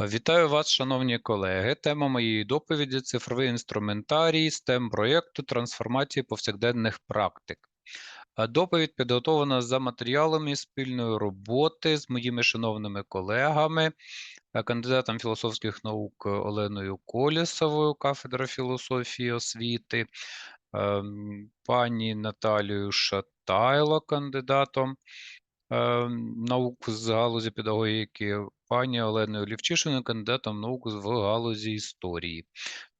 Вітаю вас, шановні колеги. Тема моєї доповіді цифровий інструментарій STEM проєкту трансформації повсякденних практик. Е, Доповідь підготовлена за матеріалами спільної роботи з моїми шановними колегами, е, кандидатом філософських наук Оленою Колісовою, кафедра філософії освіти, ем, пані Наталією Шатайло, кандидатом наук з галузі педагогіки, пані Оленою Лівчишиною, кандидатом наук в галузі історії.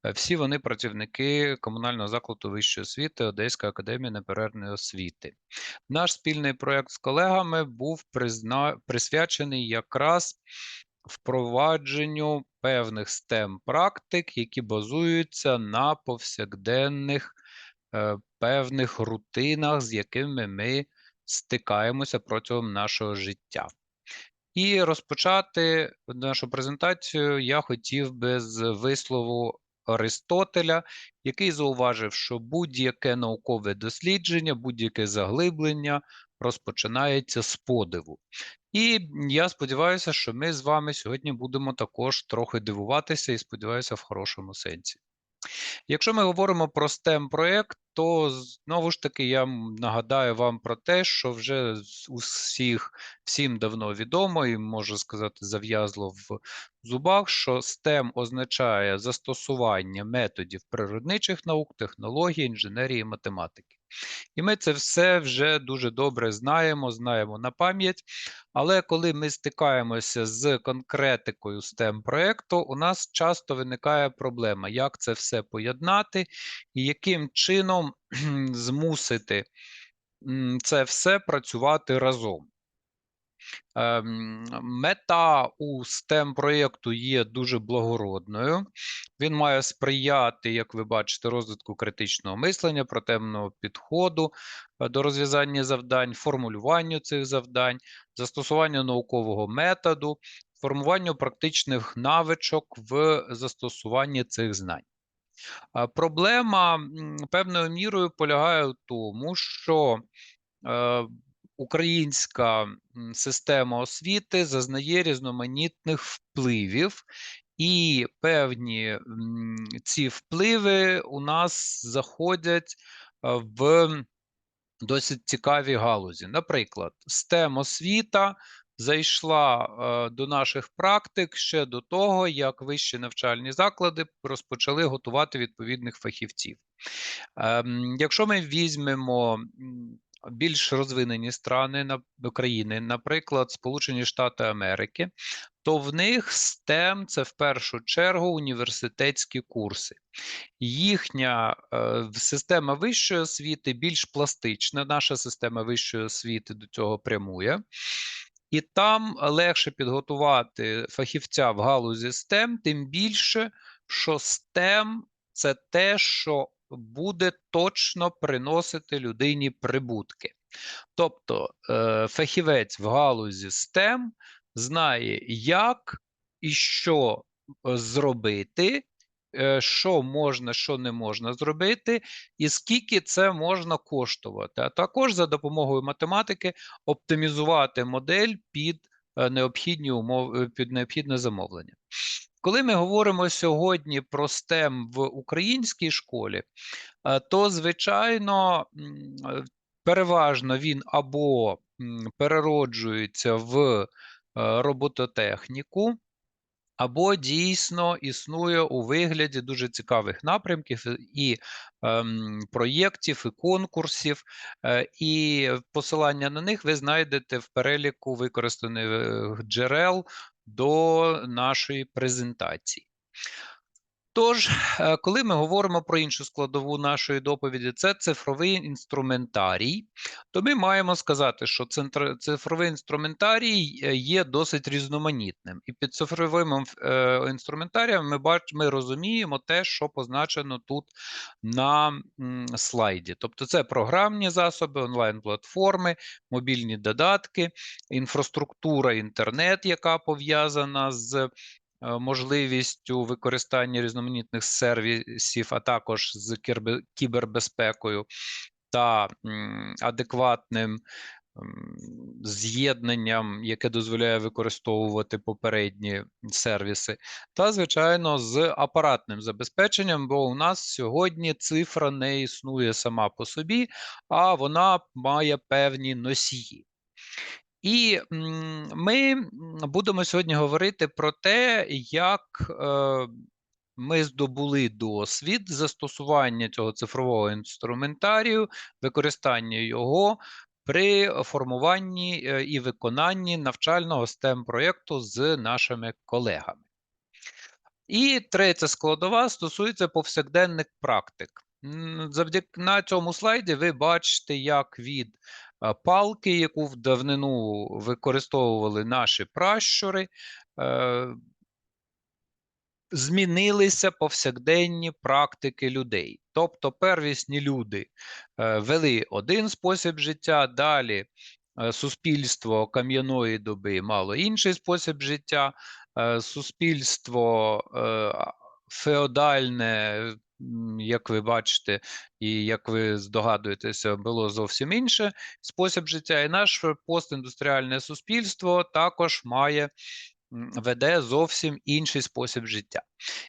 Е, Всі вони працівники комунального закладу вищої освіти Одеська академія неперервної освіти. Наш спільний проект з колегами був призна... присвячений якраз впровадженню певних STEM практик, які базуються на повсякденних е, певних рутинах, з якими ми стикаємося протягом нашого життя. І розпочати нашу презентацію я хотів би з вислову Аристотеля, який зауважив, що будь-яке наукове дослідження, будь-яке заглиблення розпочинається з подиву. І я сподіваюся, що ми з вами сьогодні будемо також трохи дивуватися і сподіваюся, в хорошому сенсі. Якщо ми говоримо про stem проект, то знову ж таки я нагадаю вам про те, що вже усіх всім давно відомо і можу сказати зав'язло в зубах, що STEM означає застосування методів природничих наук, технологій, інженерії, математики. І ми це все вже дуже добре знаємо, знаємо на пам'ять. Але коли ми стикаємося з конкретикою stem проекту, у нас часто виникає проблема, як це все поєднати і яким чином змусити це все працювати разом. Ем, мета у STEM проєкту є дуже благородною. Він має сприяти, як ви бачите, розвитку критичного мислення, протемного підходу е, до розв'язання завдань, формулюванню цих завдань, застосуванню наукового методу, формуванню практичних навичок в застосуванні цих знань. Проблема певною мірою полягає в тому, що е, українська система освіти зазнає різноманітних впливів, і певні ці впливи у нас заходять в досить цікаві галузі. Наприклад, STEM освіта зайшла до наших практик ще до того, як вищі навчальні заклади розпочали готувати відповідних фахівців. Е, якщо ми візьмемо більш розвинені страни на України, наприклад, Сполучені Штати Америки, то в них STEM – це в першу чергу університетські курси. Їхня е, система вищої освіти більш пластична. Наша система вищої освіти до цього прямує. І там легше підготувати фахівця в галузі STEM, тим більше, що STEM – це те, що буде точно приносити людині прибутки. Тобто е, фахівець в галузі STEM знає, як і що е, зробити, е, що можна, що не можна зробити, і скільки це можна коштувати, а також за допомогою математики оптимізувати модель під необхідні умови, під необхідне замовлення. Коли ми говоримо сьогодні про STEM в українській школі, е, то, звичайно, е, переважно він або перероджується в е, робототехніку, або дійсно існує у вигляді дуже цікавих напрямків і ем, проєктів, і конкурсів, е, і посилання на них ви знайдете в переліку використаних джерел до нашої презентації. Тож, е, коли ми говоримо про іншу складову нашої доповіді, це цифровий інструментарій, то ми маємо сказати, що цифровий інструментарій е, є досить різноманітним. І під цифровим е, інструментарієм ми бач, ми розуміємо те, що позначено тут на слайді. Тобто, це програмні засоби, онлайн-платформи, мобільні додатки, інфраструктура, інтернет, яка пов'язана з Е, можливістю використання різноманітних сервісів, а також з кібербезпекою та адекватним з'єднанням, яке дозволяє використовувати попередні сервіси, та, звичайно, з апаратним забезпеченням, бо у нас сьогодні цифра не існує сама по собі, а вона має певні носії. І ми будемо сьогодні говорити про те, як е, ми здобули досвід застосування цього цифрового інструментарію, використання його при формуванні е, і виконанні навчального STEM проєкту з нашими колегами. І третя складова стосується повсякденних практик. Завдяки на цьому слайді ви бачите, як від палки, яку в давнину використовували наші пращури, е, змінилися повсякденні практики людей. Тобто первісні люди е, вели один спосіб життя, далі е, суспільство кам'яної доби мало інший спосіб життя, суспільство феодальне, як ви бачите, і як ви здогадуєтеся, було зовсім інше спосіб життя. І наше постіндустріальне суспільство також має веде зовсім інший спосіб життя.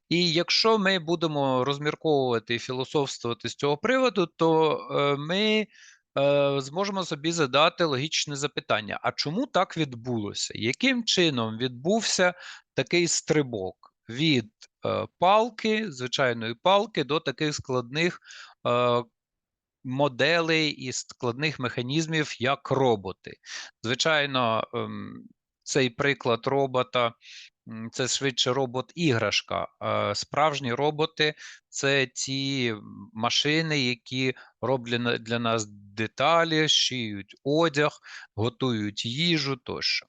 І якщо ми будемо розмірковувати і філософствувати з цього приводу, то е, ми е, зможемо собі задати логічне запитання: а чому так відбулося? Яким чином відбувся такий стрибок від палки, звичайної палки, до таких складних е, моделей і складних механізмів, як роботи? Звичайно, ем, цей приклад робота це швидше робот-іграшка. Справжні роботи це ті машини, які роблять для нас деталі, шиють одяг, готують їжу тощо.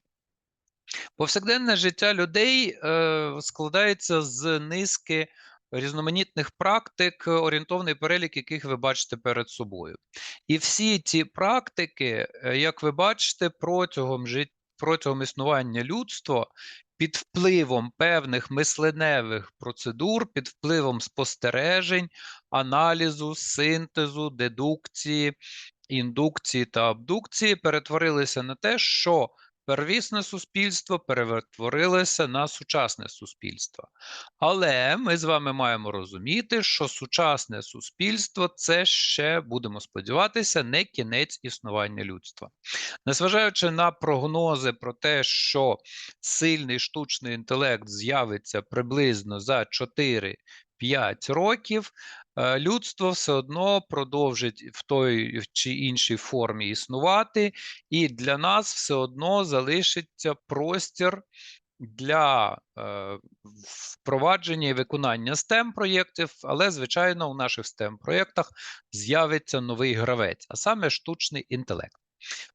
Повсякденне життя людей е, складається з низки різноманітних практик, орієнтовний перелік яких ви бачите перед собою. І всі ці практики, е, як ви бачите, протягом жит... протягом існування людства під впливом певних мисленевих процедур, під впливом спостережень, аналізу, синтезу, дедукції, індукції та абдукції перетворилися на те, що первісне суспільство перетворилося на сучасне суспільство. Але ми з вами маємо розуміти, що сучасне суспільство це ще будемо сподіватися, не кінець існування людства. Незважаючи на прогнози про те, що сильний штучний інтелект з'явиться приблизно за 4-5 років, людство все одно продовжить в той чи іншій формі існувати, і для нас все одно залишиться простір для е, впровадження і виконання STEM проєктів, але, звичайно, у наших STEM проєктах з'явиться новий гравець, а саме штучний інтелект.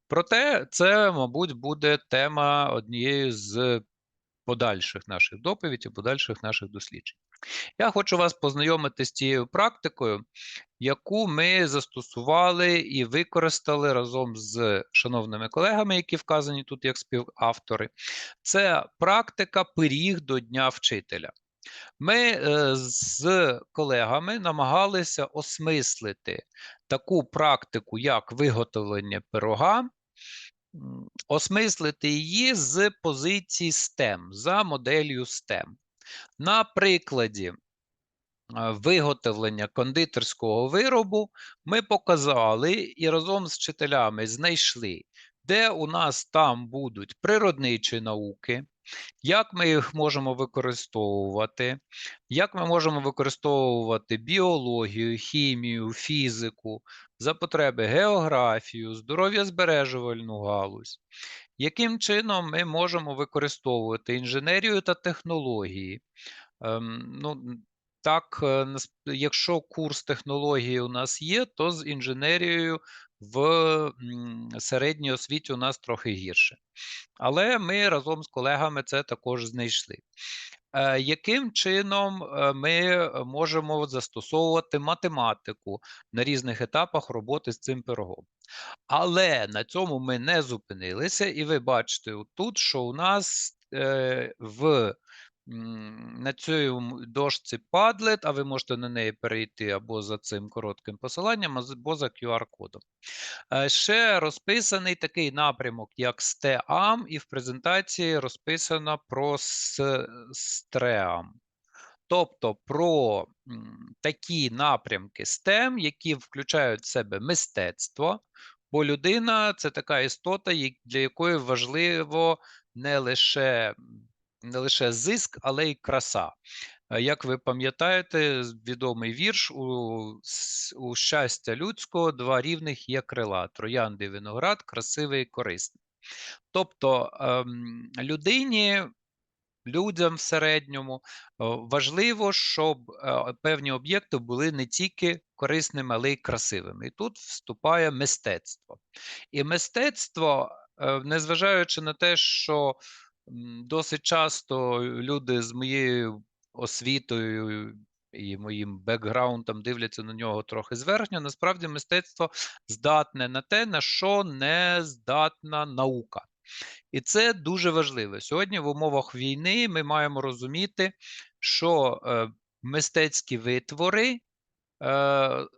Проте це, мабуть, буде тема однієї з подальших наших доповідей, подальших наших досліджень. Я хочу вас познайомити з цією практикою, яку ми застосували і використали разом з шановними колегами, які вказані тут як співавтори. Це практика пиріг до Дня вчителя. Ми е, з колегами намагалися осмислити таку практику, як виготовлення пирога, осмислити її з позиції STEM, за моделлю STEM. На прикладі виготовлення кондитерського виробу ми показали і разом з вчителями знайшли, де у нас там будуть природничі науки, як ми їх можемо використовувати, як ми можемо використовувати біологію, хімію, фізику, за потреби географію, здоров'я збережувальну галузь. Яким чином ми можемо використовувати інженерію та технології? Ем, ну, так, е, якщо курс технології у нас є, то з інженерією в середній освіті у нас трохи гірше. Але ми разом з колегами це також знайшли. Е, Яким чином е, ми можемо застосовувати математику на різних етапах роботи з цим пирогом? Але на цьому ми не зупинилися, і ви бачите тут, що у нас е, в на цьому дошці Padlet, а ви можете на неї перейти або за цим коротким посиланням, або за QR-кодом. Е, Ще розписаний такий напрямок, як STEAM, і в презентації розписано про STREAM. Тобто про такі напрямки STEM, які включають в себе мистецтво, бо людина це така істота, для якої важливо не лише, не лише зиск, але й краса. Е, Як ви пам'ятаєте, відомий вірш у, у щастя людського два рівних є крила: троянди, виноград, красивий і корисний. Тобто ем, людині людям в середньому. е, Важливо, щоб е, певні об'єкти були не тільки корисними, але й красивими. І тут вступає мистецтво. І мистецтво, незважаючи на те, що досить часто люди з моєю освітою і моїм бекграундом дивляться на нього трохи зверхньо, насправді мистецтво здатне на те, на що не здатна наука. І це дуже важливо. Сьогодні в умовах війни ми маємо розуміти, що е, мистецькі витвори,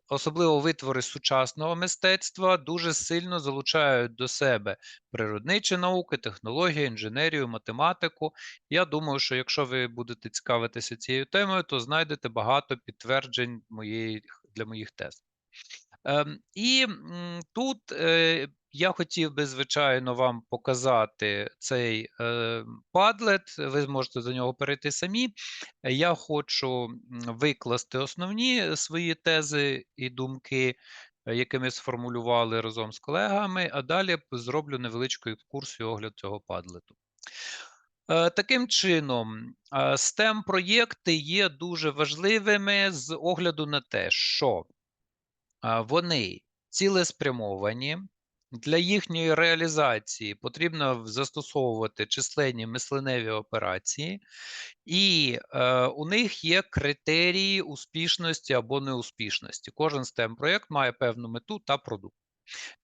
особливо витвори сучасного мистецтва, дуже сильно залучають до себе природничі науки, технології, інженерію, математику. Я думаю, що якщо ви будете цікавитися цією темою, то знайдете багато підтверджень моєї, для моїх тез. Ем, І тут е, я хотів би, звичайно, вам показати цей е, падлет. Ви зможете до нього перейти самі. Е, Я хочу викласти основні свої тези і думки, е, які ми сформулювали разом з колегами, а далі зроблю невеличку екскурсію огляд цього падлету. Е, Таким чином, е, STEM проєкти є дуже важливими з огляду на те, що вони цілеспрямовані. Для їхньої реалізації потрібно застосовувати численні мисленеві операції, і е, у них є критерії успішності або неуспішності. Кожен STEM проєкт має певну мету та продукт.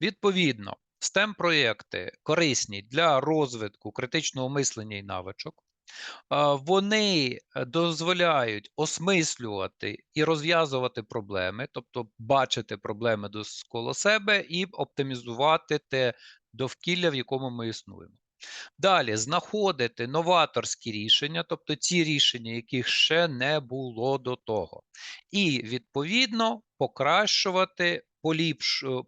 Відповідно, STEM проєкти корисні для розвитку критичного мислення і навичок. Вони е, дозволяють осмислювати і розв'язувати проблеми, тобто бачити проблеми довкола себе і оптимізувати те довкілля, в якому ми існуємо. Далі знаходити новаторські рішення, тобто ті рішення, яких ще не було до того, і відповідно покращувати,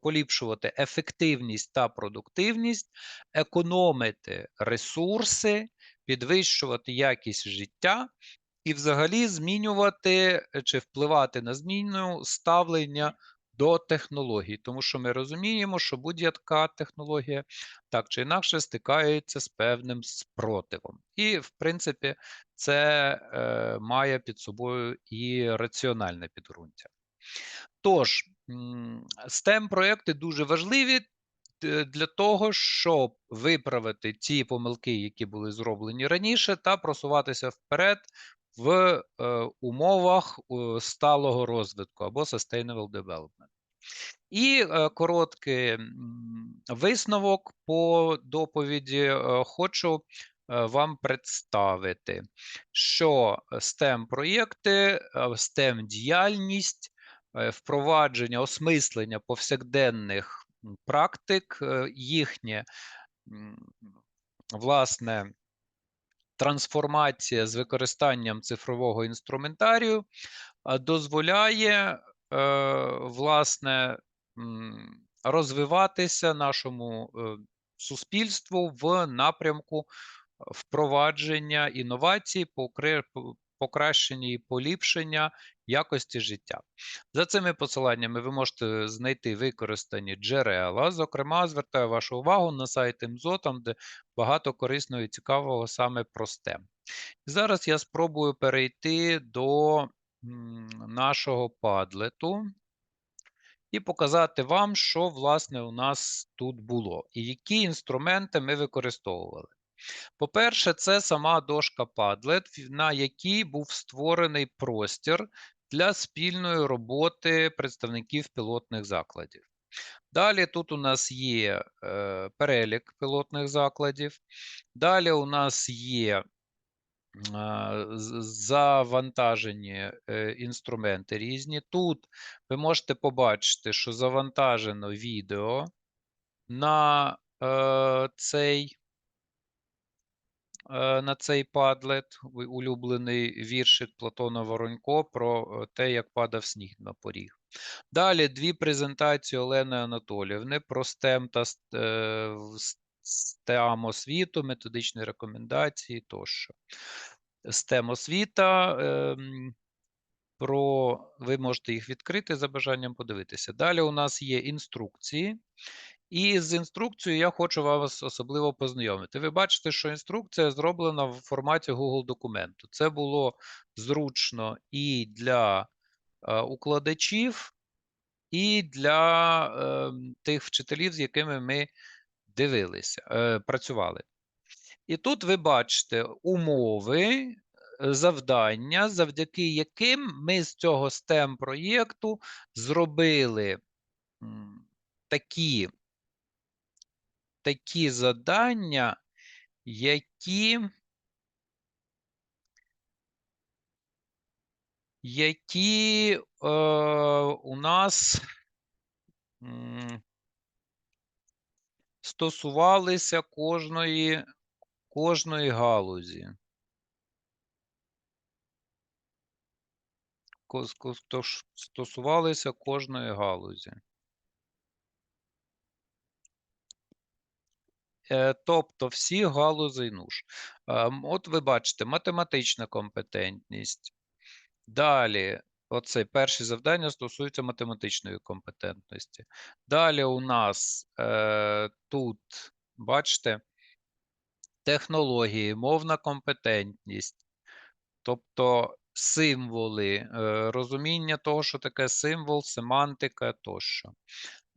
поліпшувати ефективність та продуктивність, економити ресурси, підвищувати якість життя і взагалі змінювати е, чи впливати на зміну ставлення до технологій, тому що ми розуміємо, що будь-яка технологія так чи інакше стикається з певним спротивом. І, в принципі, це е, має під собою і раціональне підґрунтя. Тож, STEM проекти дуже важливі для того, щоб виправити ті помилки, які були зроблені раніше, та просуватися вперед в е, умовах сталого розвитку або sustainable development. І е, короткий висновок по доповіді е, хочу вам представити, що STEM проєкти, STEM діяльність, впровадження, осмислення повсякденних практик, їхнє власне трансформація з використанням цифрового інструментарію дозволяє е, власне розвиватися нашому е, суспільству в напрямку впровадження інновацій, покращення і поліпшення якості життя. За цими посиланнями ви можете знайти використані джерела. Зокрема, звертаю вашу увагу на сайт МЗО, там де багато корисного і цікавого саме про STEM. Зараз я спробую перейти до нашого падлету і показати вам, що власне у нас тут було, і які інструменти ми використовували. По-перше, це сама дошка Padlet, на якій був створений простір для спільної роботи представників пілотних закладів. Далі тут у нас є е, перелік пілотних закладів. Далі у нас є з- завантажені е, інструменти різні. Тут ви можете побачити, що завантажено відео на е, цей. Е, На цей падлет, улюблений віршик Платона Воронько про е, те, як падав сніг на поріг. Далі дві презентації Олени Анатоліївни про STEM та е, STEM освіту, методичні рекомендації тощо. STEM освіта. ем, Про ви можете їх відкрити за бажанням подивитися. Далі у нас є інструкції. І з інструкцією я хочу вас особливо познайомити. Ви бачите, що інструкція зроблена в форматі Google документу. Це було зручно і для е, укладачів, і для е, тих вчителів, з якими ми дивилися, е, працювали. І тут ви бачите умови, е, завдання, завдяки яким ми з цього STEM проєкту зробили такі, такі задання, які, які е, у нас стосувалися кожної, кожної галузі. Стосувалися кожної галузі. Тобто всі галузей нуж. Ем, От ви бачите, математична компетентність. Далі, оце перші завдання стосуються математичної компетентності. Далі у нас е, тут, бачите, технології, мовна компетентність, тобто символи, е, розуміння того, що таке символ, семантика тощо.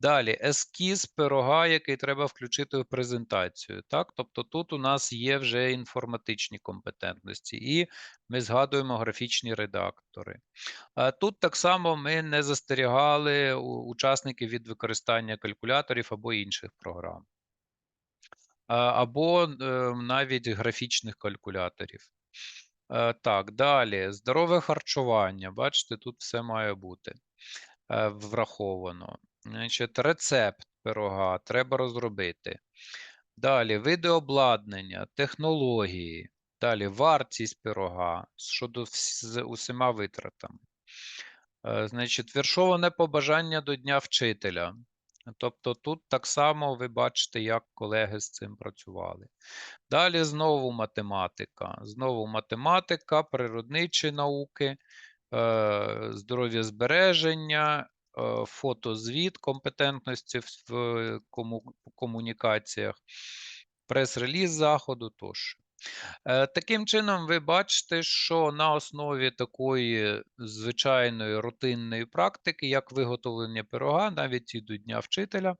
Далі ескіз пирога, який треба включити в презентацію. Так? Тобто тут у нас є вже інформатичні компетентності, і ми згадуємо графічні редактори. Тут так само ми не застерігали учасників від використання калькуляторів або інших програм, або е, навіть графічних калькуляторів. Е, Так, далі здорове харчування. Бачите, тут все має бути е, враховано. Значить, рецепт пирога треба розробити. Далі види обладнання, технології. Далі вартість пирога щодо з усіма витратами. Е, Значить, віршоване побажання до Дня вчителя. Тобто тут так само ви бачите, як колеги з цим працювали. Далі знову математика. Знову математика, природничі науки, е, здоров'я збереження, фотозвіт компетентності в в кому- комунікаціях, прес-реліз заходу тощо. Е, Таким чином, ви бачите, що на основі такої звичайної рутинної практики, як виготовлення пирога, навіть і до Дня вчителя,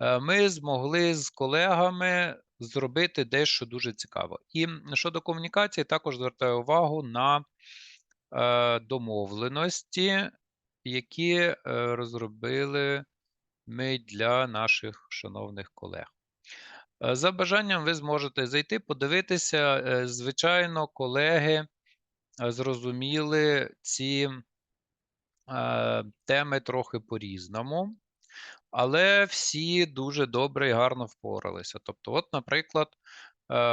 е, ми змогли з колегами зробити дещо дуже цікаво. І щодо комунікації, також звертаю увагу на е, домовленості, які е, розробили ми для наших шановних колег. Е, За бажанням ви зможете зайти, подивитися. Е, Звичайно, колеги зрозуміли ці теми трохи по-різному, але всі дуже добре і гарно впоралися. Тобто, от, наприклад,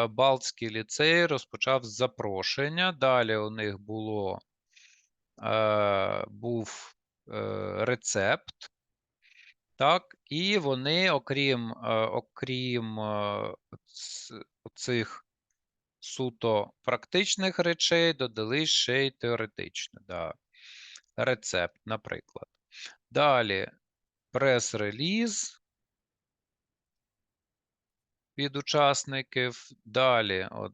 Балтський ліцей розпочав з запрошення. Далі у них було, був рецепт. Так, і вони, окрім, е, окрім е, цих суто практичних речей, додали ще й теоретичне, да. Рецепт, наприклад. Далі прес-реліз від учасників. Далі, от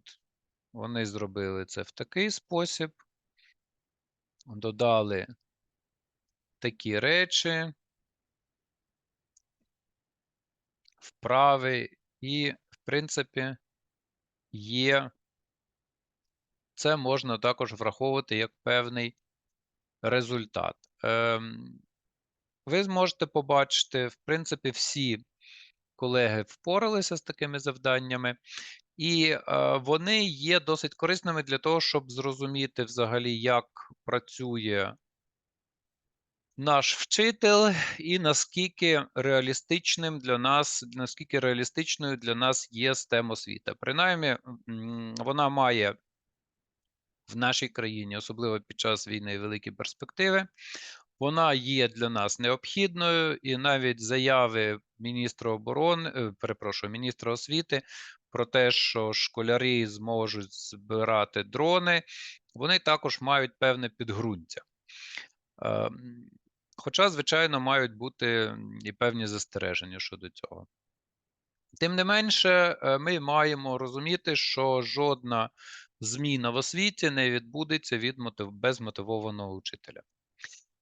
вони зробили це в такий спосіб. Додали такі речі, вправи, і, в принципі, є. Це можна також враховувати як певний результат. Ем, ви зможете побачити, в принципі, всі колеги впоралися з такими завданнями. І е, вони є досить корисними для того, щоб зрозуміти взагалі, як працює наш вчитель, і наскільки реалістичним для нас, наскільки реалістичною для нас є STEM освіта. Принаймні, вона має в нашій країні, особливо під час війни, великі перспективи. Вона є для нас необхідною, і навіть заяви міністра оборони, е, перепрошую, міністра освіти про те, що школярі зможуть збирати дрони, вони також мають певне підґрунтя. Хоча, звичайно, мають бути і певні застереження щодо цього. Тим не менше, е, ми маємо розуміти, що жодна зміна в освіті не відбудеться від мотив... без мотивованого учителя.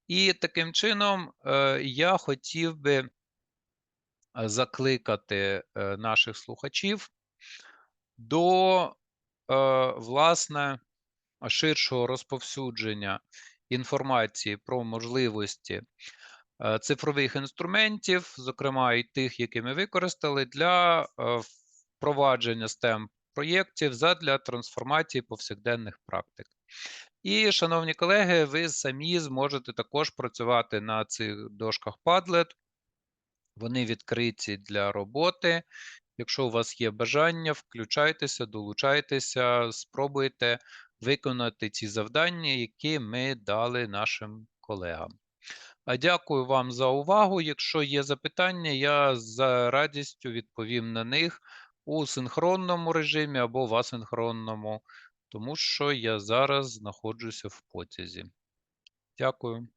І таким чином е, я хотів би е, закликати наших слухачів до, власне, ширшого розповсюдження інформації про можливості е, цифрових інструментів, зокрема і тих, які ми використали, для е, впровадження STEM проєктів задля трансформації повсякденних практик. І, шановні колеги, ви самі зможете також працювати на цих дошках Padlet. Вони відкриті для роботи. Якщо у вас є бажання, включайтеся, долучайтеся, спробуйте виконати ці завдання, які ми дали нашим колегам. А Дякую вам за увагу. Якщо є запитання, я з радістю відповім на них у синхронному режимі або в асинхронному, тому що я зараз знаходжуся в потязі. Дякую.